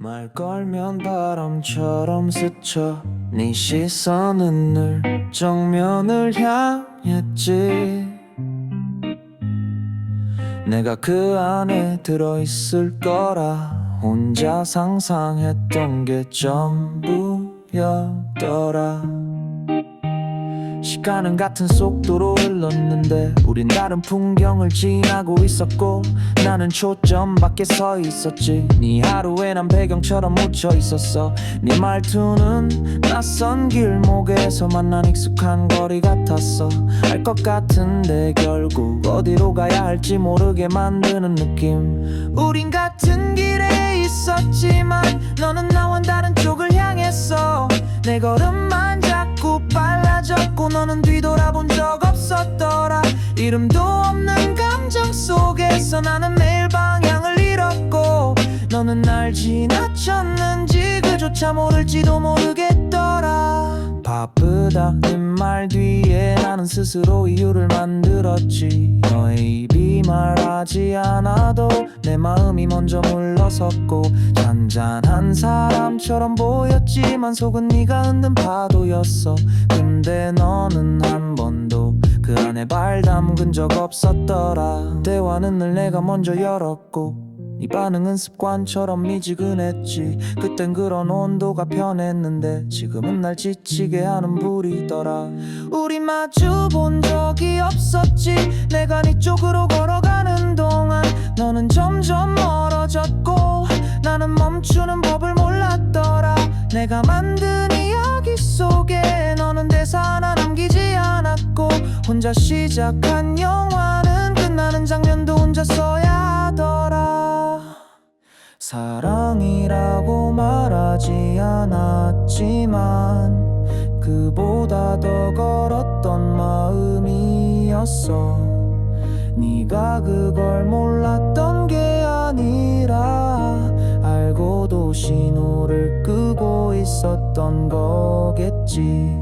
말 걸면 바람처럼 스쳐 네 시선은 늘 정면을 향했지. 내가 그 안에 들어있을 거라 혼자 상상했던 게 전부였더라 시간은 같은 속도로 흘렀는데 우린 다른 풍경을 지나고 있었고 나는 초점 밖에 서 있었지. 네 하루에 난 배경처럼 묻혀 있었어. 네 말투는 낯선 길목에서 만난 익숙한 거리 같았어. 알 것 같은데 결국 어디로 가야 할지 모르게 만드는 느낌. 우린 같은 길에 있었지만 너는 나와 다른 쪽을 향했어 내 자꾸 너는 뒤돌아본 적 없었더라. 이름도 없는 감정 속에서 나는 매일 방향을 잃었고 너는 날 지나쳤는지 그조차 모를지도 모르겠더라. 바쁘다 내말 뒤에 나는 스스로 이유를 만들었지. 너의 입이 말하지 않아도 내 마음이 먼저 물러섰고 잔잔한 사람처럼 보였지만 속은 네가 흔든 파도였어. 근데 너는 한 번도 그 안에 발 담근 적 없었더라. 대화는 늘 내가 먼저 열었고 네 반응은 습관처럼 미지근했지. 그땐 그런 온도가 편했는데 지금은 날 지치게 하는 불이더라. 우리 마주 본 적이 없었지. 내가 네 쪽으로 걸어가는 동안 너는 점점 멀어졌고 나는 멈추는 법을 몰랐더라. 내가 만든 이야기 속에 너는 대사 하나 남기지 않았고 혼자 시작한 영화는 끝나는 장면도 혼자 써야 하더라 사랑이라고 말하지 않았지만 그보다 더 걸었던 마음이었어. 네가 그걸 몰랐던 게 아니라 알고도 신호를 끄고 있었던 거겠지